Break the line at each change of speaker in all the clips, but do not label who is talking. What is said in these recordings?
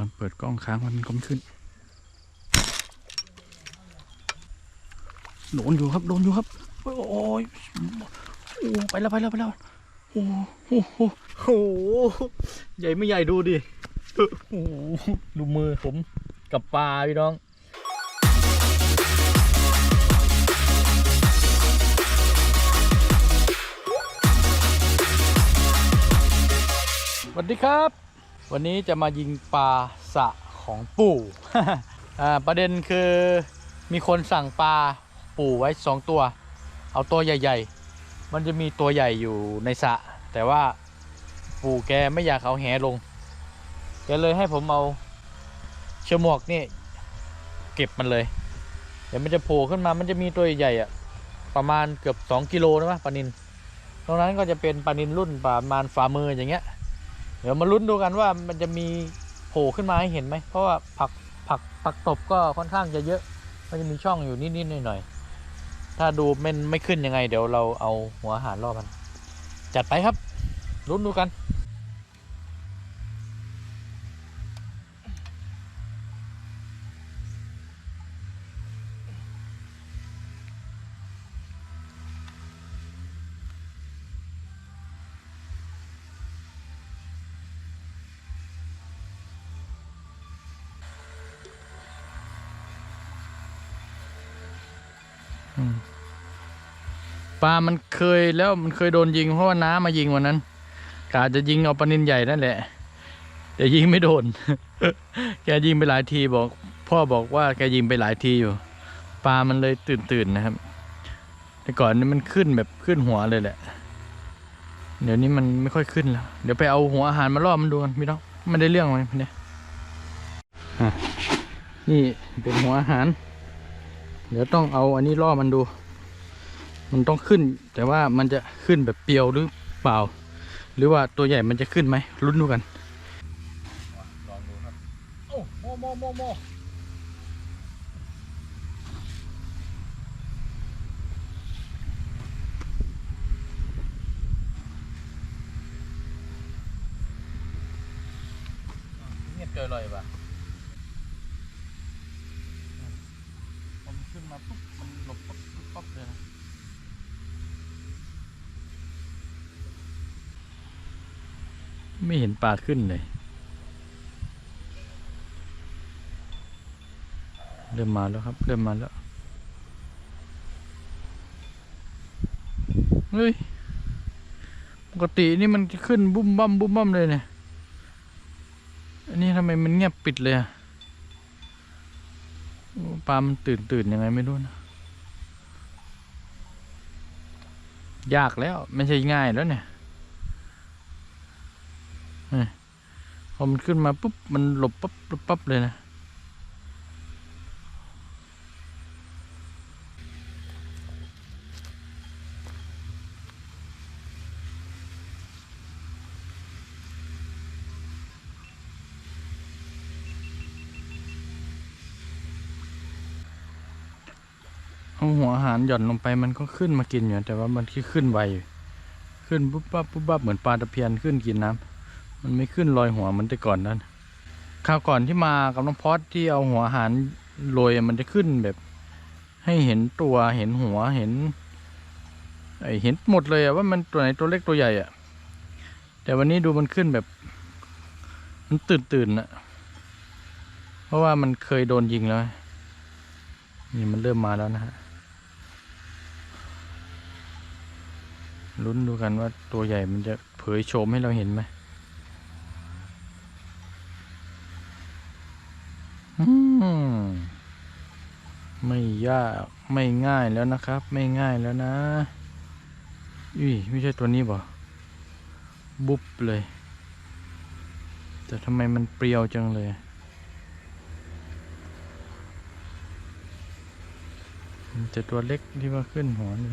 ตอนเปิดกล้องค้างมันก็ไม่ขึ้น โดนอยู่ครับ โดนอยู่ครับ โอ้ยโอ้ยไปแล้วไปแล้วไปแล้วโอ้โหโอ้โห
โอ้ใหญ่ไม่ใหญ่ดูดิโอ้ดูมือผมกับปลาพี่น้อง
สวัสดีครับ วันนี้จะมายิงปลาสะของปู่ประเด็นคือมีคนสั่งปลาปู่ไว้สองตัว เอาตัวใหญ่ ๆ มันจะมีตัวใหญ่อยู่ในสะ แต่ว่าปู่แกไม่อยากเอาแหลง แกเลยให้ผมเอาเชือกหมวกนี่เก็บมันเลย เดี๋ยวมันจะโผล่ขึ้นมา มันจะมีตัวใหญ่ๆอะประมาณเกือบ 2 กิโลนะมั้ยปลานินตรงนั้นก็จะเป็นปลานินรุ่นประมาณฝ่ามืออย่างเงี้ย เดี๋ยวมาลุ้นดูกันว่ามันจะมีโผล่ขึ้นมาให้เห็นไหม เพราะว่าผักผักผักตบก็ค่อนข้างจะเยอะมันจะมีช่องอยู่นิดๆหน่อยๆถ้าดูมันไม่ขึ้นยังไง เดี๋ยวเราเอาหัวอาหารล่อมัน จัดไปครับลุ้นดูกัน ปลา มันเคยแล้วมันเคยโดนยิงเพราะว่าน้ามายิงวันนั้นกาจะยิงเอาปลานินใหญ่นั่นแหละแต่ยิงไม่โดน แกยิงไปหลายทีบอก พ่อบอกว่าแกยิงไปหลายทีอยู่ ปลา มันเลยตื่นตื่นนะครับ แต่ก่อนนี่มันขึ้นแบบขึ้นหัวเลยแหละ เดี๋ยวนี้มันไม่ค่อยขึ้นแล้ว เดี๋ยวไปเอาหัวอาหารมาล่อมันดูกันพี่น้องไม่ได้เรื่องไหมเนี่ยนี่เป็นหัวอาหาร เดี๋ยวต้องเอาอันนี้ล่อมันดู มันต้องขึ้น แต่ว่ามันจะขึ้นแบบเปียวหรือเปล่า หรือว่าตัวใหญ่มันจะขึ้นไหมลุ้นดูกัน
ลองดูครับโอ้โมโมโมโมเงียบเจอเลยป่ะ
มันขึ้นมาปุ๊บมันหลบปุ๊บปุ๊บปั๊บเลยนะ ไม่เห็นปลาขึ้นเลย เริ่มมาแล้วครับ เริ่มมาแล้ว เฮ้ย ปกตินี่มันจะขึ้นบุ้มบั้มบุ้มบั้มเลยเนี่ย อันนี้ทำไมมันเงียบปิดเลยอะปลามันตื่นตื่นยังไงไม่รู้นะ ยากแล้ว ไม่ใช่ง่ายแล้วเนี่ย พอมันขึ้นมาปุ๊บมันหลบปั๊บหลบปั๊บเลยนะเอาหัวอาหารหย่อนลงไปมันก็ขึ้นมากินอยู่แต่ว่ามันขึ้นไวขึ้นปุ๊บปั๊บปุ๊บปั๊บเหมือนปลาตะเพียนขึ้นกินน้ำ มันไม่ขึ้นลอยหัวเหมือนแต่ก่อนนั้นคราวก่อนที่มากับน้องพอดที่เอาหัวหารโรยมันจะขึ้นแบบ ให้เห็นตัวเห็นหัวเห็นไอเห็นหมดเลยอะว่ามันตัวไหนตัวเล็กตัวใหญ่อะแต่วันนี้ดูมันขึ้นแบบ มันตื่นตื่นอะเพราะว่ามันเคยโดนยิงแล้วนี่มันเริ่มมาแล้วนะฮะลุ้นดูกันว่าตัวใหญ่มันจะเผยโฉมให้เราเห็นไหมอืม ไม่ยากไม่ง่ายแล้วนะครับ ไม่ง่ายแล้วนะอุ้ยไม่ใช่ตัวนี้บ่บุบเลย แต่ทำไมมันเปรี้ยวจังเลยมันจะตัวเล็กที่ว่าขึ้นหัวนี่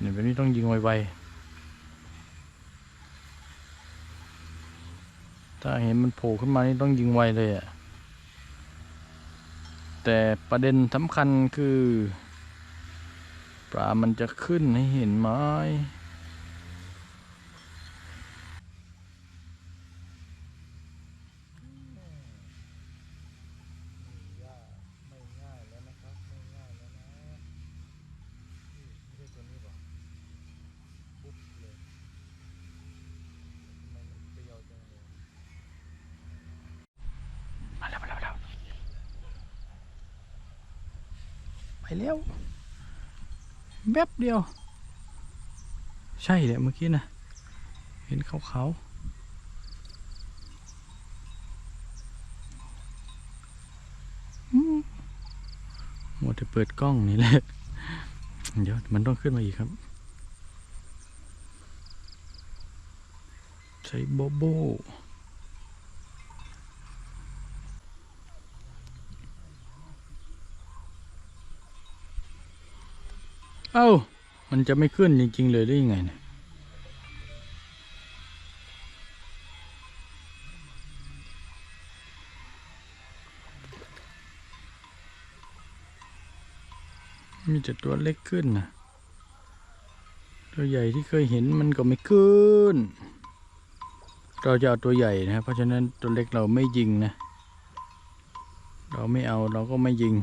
เดี๋ยวแบบนี้ต้องยิงไวๆ ถ้าเห็นมันโผล่ขึ้นมานี่ต้องยิงไวเลยอะ่ะ แต่ประเด็นสำคัญคือ ปลามันจะขึ้นให้เห็นไหม ไปแล้วแวบเดียว ใช่แหละเมื่อกี้นะ เห็นขาวๆอืมหมดจะเปิดกล้องนี่แหละ เดี๋ยวมันต้องขึ้นมาอีกครับ ใช้โบโบ เอ้า มันจะไม่ขึ้นจริง ๆ เลยได้ยังไงเนี่ยมีแต่ตัวเล็กขึ้นนะตัวใหญ่ที่เคยเห็นมันก็ไม่ขึ้น เราจะเอาตัวใหญ่นะครับเพราะฉะนั้นตัวเล็กเราไม่ยิงนะ เราไม่เอาเราก็ไม่ยิง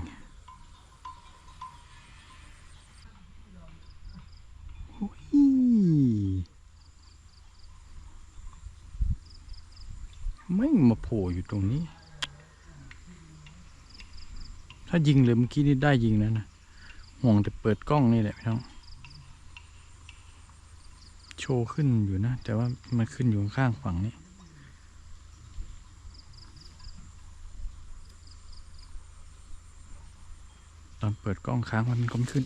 อีไมาโผล่อยู่ตรงนี้ ถ้ายิงเลยเมื่อกี้นี่ได้ยิงแล้วนะห่วงแต่เปิดกล้องนี่แหละพี่น้อง โชว์ขึ้นอยู่นะ แต่ว่ามันขึ้นอยู่ข้างฝั่งนี้ตอนเปิดกล้องค้างมันก็ไม่ขึ้น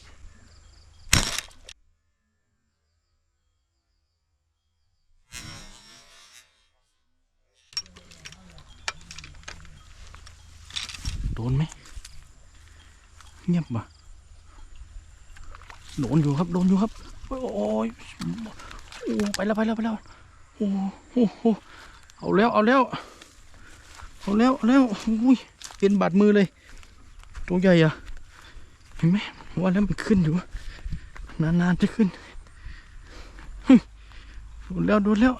นไหมเงียบปะโดนอยู่ครับโดนอยู่ครับ โอ้ยโอ้ยไปแล้วไปแล้วไปแล้วโอ้โหโอ้เอาแล้วเอาแล้วเอาแล้วเอาแล้วอุ้ยเป็นบาดมือเลย ตัวใหญ่อะเห็นไหมว่าแล้วมันขึ้นอยู่นานๆจะขึ้นโดนแล้วโดนแล้ว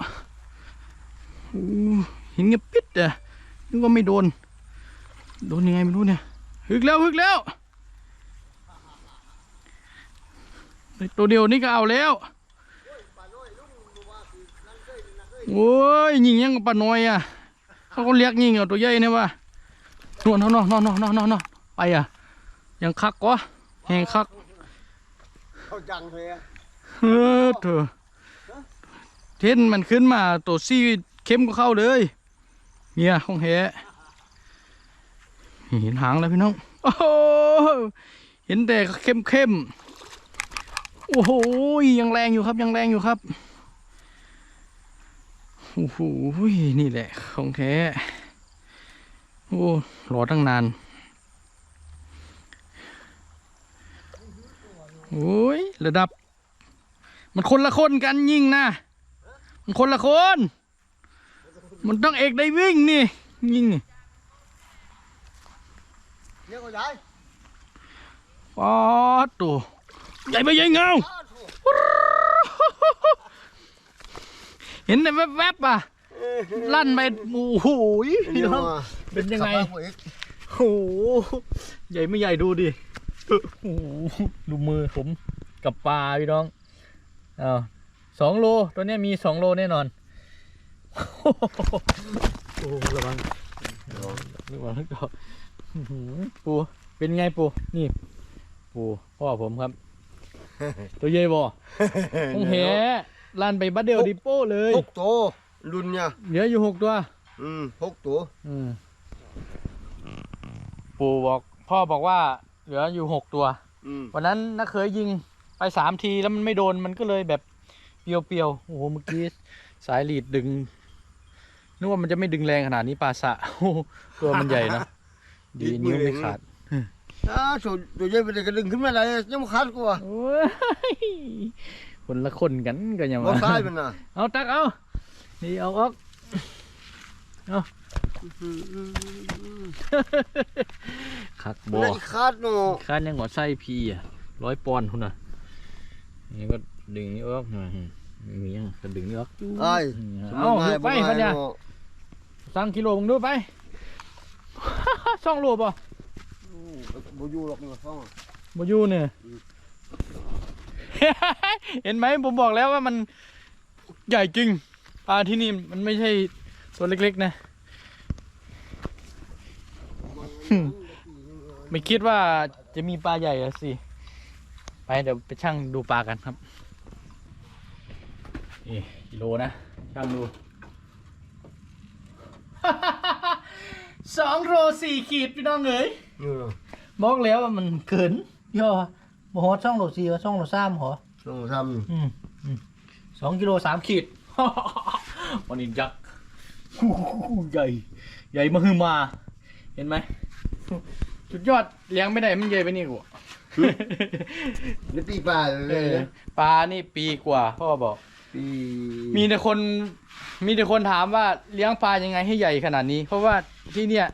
โอ้เห็นเงียบปิดอะนึกว่าไม่โดน โดนยังไงไม่รู้เนี่ยฮึกแล้วฮึกแล้วตัวเดียวนี่ก็เอาแล้วโอ้ยยิงยังกับปลาน้อยอะเขาก็เรียกยิงเอาตัวใหญ่เนี่ยว่ะนอนนอนนอนนอนนอนนอนไปอะ ยังคักกว่าแหงคัก
เขาจังเลยอะ
เออเถอะเทนมันขึ้นมาตัวซี่เข้มก็เข้าเลยเนี่ยของแฮ เห็นหางแล้วพี่น้อง โอ้โหเห็นแต่เข้มเข้มโอ้โหยังแรงอยู่ครับยังแรงอยู่ครับโอ้โหนี่แหละของแท้โอ้รอตั้งนานโอ้ยระดับ มันคนละคนกันยิงนะมันคนละคน มันต้องเอกได้วิ่งนี่ ยิงนี่
เรียกว่าใหญ่
ป๊อดตัวใหญ่ไปใหญ่เงา
อ้าวโถ่
เห็นแต่แวบๆอะลั่นไปโอ้โหพี่น้องเป็นยังไง
ขับมาอีก
โอ้โหใหญ่ไม่ใหญ่ดูดิโอ้โหดูมือผมกับปลาพี่น้องอ้าวสองโลตัวเนี้ยมีสองโลแน่นอนโอ้โหระวังระวังระวังก็อื้อหือ ปูเป็นไงปูนี่ ปูพ่อผมครับ ตัวใหญ่บ่ต้องแหลั่นไปบัดเดียวดิโป้เลย
หกตัวรุ่นเนี่ย
เหลืออยู่หกตัว
อืมหกตัว
อืมปู่บอก พ่อบอกว่า เหลืออยู่หกตัว
อืม
วันนั้นน้าเคยยิงไปสามทีแล้วมันไม่โดนมันก็เลยแบบเปรียวๆโอ้โหเมื่อกี้สายหลีดดึงนึกว่ามันจะไม่ดึงแรงขนาดนี้ปลาสะโอ้โหตัวมันใหญ่นะ ดีนิ้วไม่ขาด
อ้าวตัวตัวใหญ่ไปเลยกระดึงขึ้นมาเลยยังไม่ขาดกูอะ
โอ้ยคนละคนกันก็ยัง
บ่
ว่า
ตายมันน่ะ
เอาตักเอานี่เอาออกคักบอ
ไม่ขาดเนาะ
คาดยังหัวไส้พีอะร้อยปอนด์คุณน่ะนี่ก็ดึงนี่ออกหน่อยมียังก็ดึงนี่ออก
ไอ้
เอาเดี๋ยวไปพันยาสั่งกิโลมึงดูไป สองโลป่ะ
บ่อยู่หรอกนี่ฟ้อง
บอยูเนี่ย เห็นไหมผมบอกแล้วว่ามันใหญ่จริงปลาที่นี่มันไม่ใช่ตัวเล็กๆนะ ไม่คิดว่าจะมีปลาใหญ่อะสิ ไปเดี๋ยวไปช่างดูปลากันครับนี่กิโลนะ ช่างดู สองโลสี่ขีดพี่น้องเอ๋ย
นี่
บอกแล้วว่ามันเกินย่อบ่ฮอดช่องโลสี่ว่าช่องโลสามหรอ
ต้องท
อืมอืมสองกิโลสามขีด วันนี้ยักษ์ ใหญ่ ใหญ่มาฮือมา เห็นไหมสุดยอดเลี้ยงไม่ได้มันใหญ่ไปนี่กูำ
นี่ปีปลาเลยนะ
ปลานี่ปีกว่าพ่อบอก
ปี
มีแต่คนมีแต่คนถามว่าเลี้ยงปลายังไงให้ใหญ่ขนาดนี้ เพราะว่าที่เนี่ย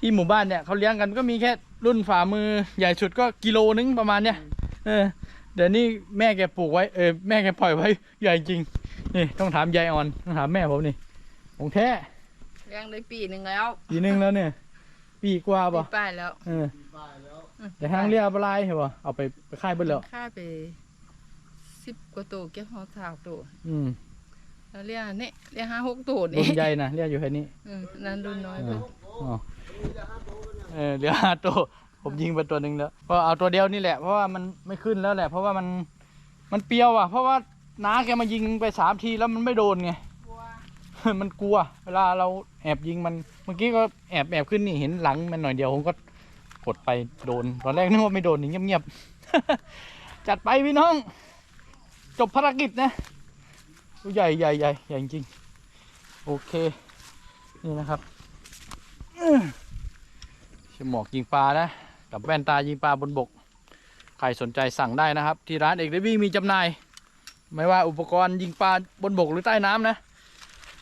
ที่หมู่บ้านเนี่ยเขาเลี้ยงกันก็มีแค่รุ่นฝ่ามือใหญ่สุดก็กิโลนึงประมาณเนี้ยเออเดี๋ยวนี้แม่แกปลูกไว้เออแม่แกปล่อยไว้ใหญ่จริงนี่ต้องถามยายอ่อนต้องถามแม่ผมนี่ของแท้
เลี้ยงได้ปีหนึ่งแล้ว
ปีนึงแล้วเนี่ย ปีกว่า
ปี
ป่ะ
ป้ายแล้ว
เออแต่ทางเรียบอะไรเหรอเอาไปไปค่ายเบิ้ลแล้ว
ค่าไป สิบกว่าตัวเก็บหอสาวตัว
อืม
แล้วเรียกนี่เรียกห้าหกตัว
รุ่
นี่
นใหญ่นะเรียกอยู่แค่นี้
อืมนั่นรุ่นน้อย
เอ
ไป
ออ๋อเออเหลือห้าตัวผมยิงไปตัวหนึ่งแล้วก็เอาตัวเดียวนี่แหละ เพราะว่ามันไม่ขึ้นแล้วแหละ เพราะว่ามันมันเปรียวอะ เพราะว่าน้าแกมายิงไปสามทีแล้วมันไม่โดนไง มันกลัว เวลาเราแอบยิงมัน เมื่อกี้ก็แอบแอบขึ้นนี่เห็นหลังมันหน่อยเดียวผมก็กดไปโดน ตอนแรกนึกว่าไม่โดนนี่เงียบๆ จัดไปพี่น้อง จบภารกิจนะใหญ่ใหญ่ใหญ่ใหญ่จริงโอเค นี่นะครับชหมอกยิงปลานะกับแว่นตายิงปลาบนบก ใครสนใจสั่งได้นะครับ ที่ร้านเอกเดวี่มีจำหน่าย ไม่ว่าอุปกรณ์ยิงปลาบนบกหรือใต้น้ำนะ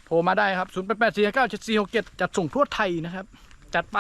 โทรมาได้ครับ 0 8 8 4 9 7 4 6 7 จัดส่งทั่วไทยนะครับ จัดไป